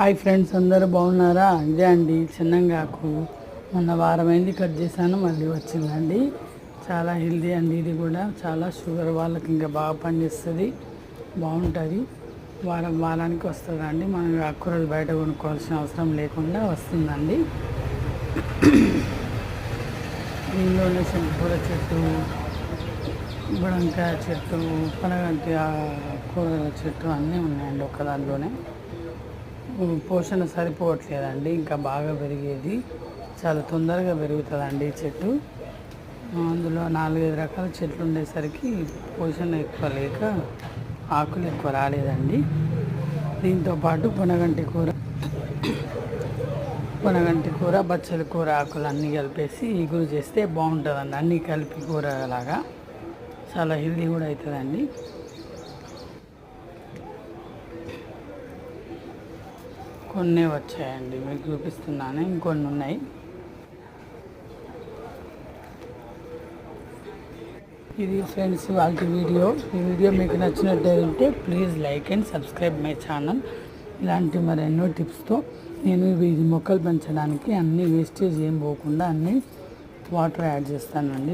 Hi friends అందరూ బాగున్నారా? ఇదే అండి చిన్నంగాకు. మొన్న వారమైంది కట్ చేశాను మళ్ళీ వచ్చిందండి. చాలా హెల్దీ అండి ఇది కూడా. చాలా షుగర్ వాళ్ళకి ఇంకా బాగా పనిచేస్తుంది. బాగుంటుంది. వారం వారానికి వస్తుందండి. మనం ఆకుకూరలు బయట కొనుక్కోవాల్సిన అవసరం లేకుండా వస్తుందండి. దీనిలోనే చింతకూర చెట్టు బుడంకాయ చెట్టు పనగంటి కూరల చెట్టు అన్నీ ఉన్నాయండి ఒక దాంట్లోనే పోషణ సరిపోవట్లేదండి. ఇంకా బాగా పెరిగేది. చాలా తొందరగా పెరుగుతుందండి ఈ చెట్టు. అందులో నాలుగైదు రకాల చెట్లు ఉండేసరికి పోషణ ఎక్కువ లేక ఆకులు ఎక్కువ రాలేదండి. దీంతో పాటు పునగంటి కూర పునగంటి కూర బచ్చల కూర ఆకులు అన్నీ కలిపేసి ఇగురు చేస్తే బాగుంటుందండి. అన్నీ కలిపి కూర లాగా చాలా హెల్దీ కూడా అవుతుందండి కొన్ని వచ్చాయండి మీకు చూపిస్తున్నాను. ఇంకొన్ని ఉన్నాయి. ఇది ఫ్రెండ్స్ వాళ్ళ వీడియో. ఈ వీడియో మీకు నచ్చినట్టయితే please like and subscribe my channel. ఇలాంటి మరెన్నో టిప్స్తో నేను ఇది మొక్కలు పెంచడానికి అన్ని వేస్టేజ్ ఏం పోకుండా అన్ని వాటర్ యాడ్ చేస్తానండి.